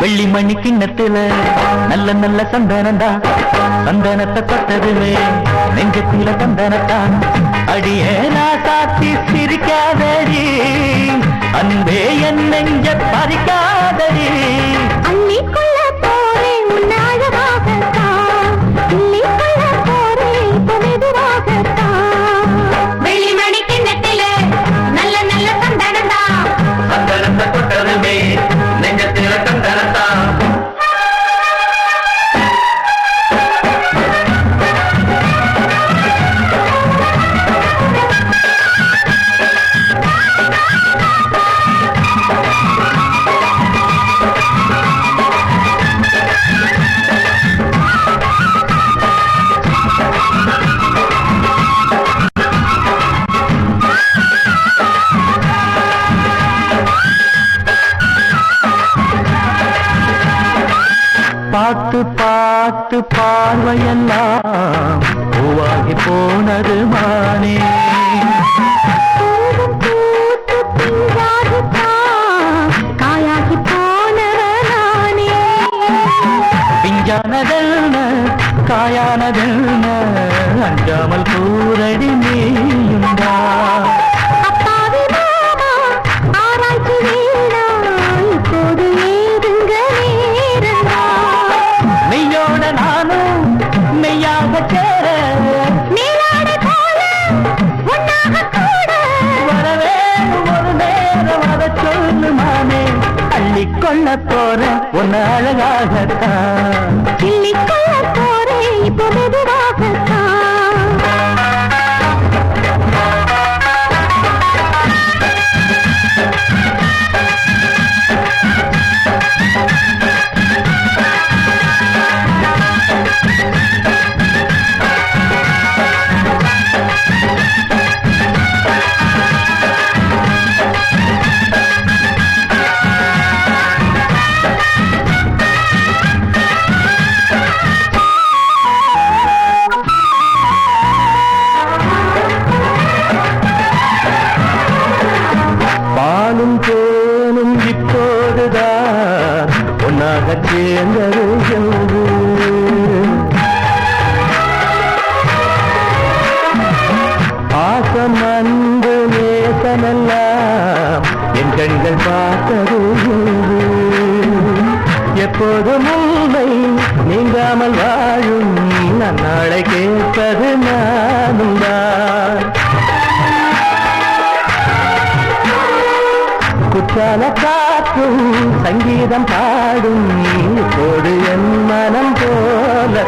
வெள்ளி மணி கிண்ணத்துல நல்ல நல்ல சந்தனந்தா. சந்தனத்தை தொட்டதுமே நெஞ்சத்தில சந்தனத்தான் அடியே நான் சாத்தி சிரிக்காதடி. அன்பே என் நெஞ்ச பார்த்து பார்த்து பார்வையெல்லாம் பூவாகி போனது மானே. காயாகி போனவனானே பிஞ்சானதென்ன காயானதென்ன அஞ்சாமல் கூரடி நீயுண்டா அள்ளிக்கொள்ள போற உன்னை அழகாகத்தான் ஒன்னாக சேர்ந்தது என்று பாசம் அன்பு நேசமெல்லாம் என் கண்கள் பார்த்தது என்று எப்போதும் உண்மை நீங்காமல் வாழும் நன்னாளை கேட்பது நானும் தான் குற்றால காற்றும் சங்கீதம் பாடும் இப்போது என் மனம் போல.